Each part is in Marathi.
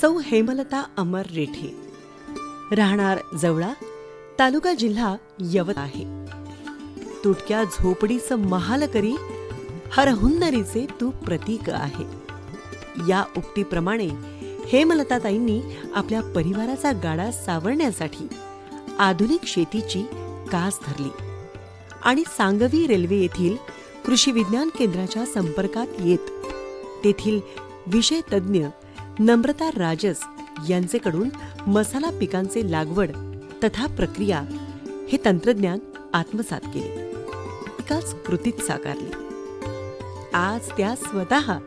सौ हेमलता अमर रेठे. राहणार जवळा तालुका जिल्हा यवत आहे. तुटक्या झोपडीचं महाल करी हरहुन्नरीचे तू प्रतीक आहे. या उक्तीप्रमाणे हेमलताताईंनी आपल्या परिवाराचा गाडा सावरण्यासाठी आधुनिक शेतीची कास धरली आणि सांगवी रेल्वे येथील कृषी विज्ञान केंद्राच्या संपर्कात येत. तेथील विषय तज्ज्ञ नम्रता राजस यांचेकडून मसाला पिकांचे लागवड तथा प्रक्रिया हे तंत्रज्ञान आत्मसात केले. एकाच कृतीत साकारले. आज त्या स्वतः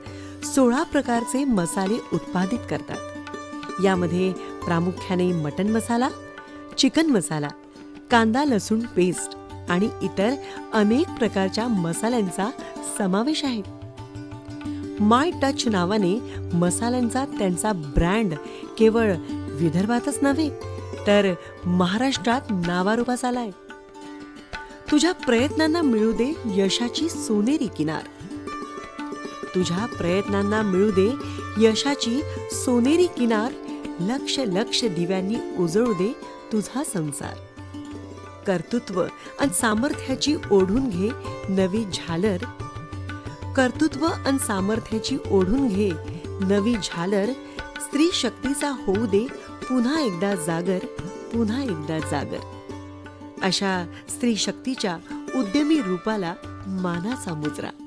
सोळा प्रकारचे मसाले उत्पादित करतात. यामध्ये प्रामुख्याने मटन मसाला चिकन मसाला कांदा लसूण पेस्ट आणि इतर अनेक प्रकारच्या मसाल्यांचा समावेश आहे. माय टच नावाने मसाल्यांचा त्यांचा ब्रँड केवळ विदर्भातच नव्हे तर महाराष्ट्रात नावारूपास आलाय तुझ्या प्रयत्नांना मिळू दे यशाची सोनेरी किनार. तुझ्या प्रयत्नांना मिळू दे यशाची सोनेरी किनार लक्ष लक्ष दिव्यांनी उजळू दे तुझा संसार. कर्तृत्व आणि सामर्थ्याची ओढून घे नवी झालर कर्तृत्व आणि सामर्थ्याची ओढून घे. नवी झालर स्त्री शक्तीचा होऊ दे पुन्हा एकदा जागर पुन्हा एकदा जागर. अशा स्त्री शक्तीच्या उद्यमी रूपाला मानाचा मुजरा.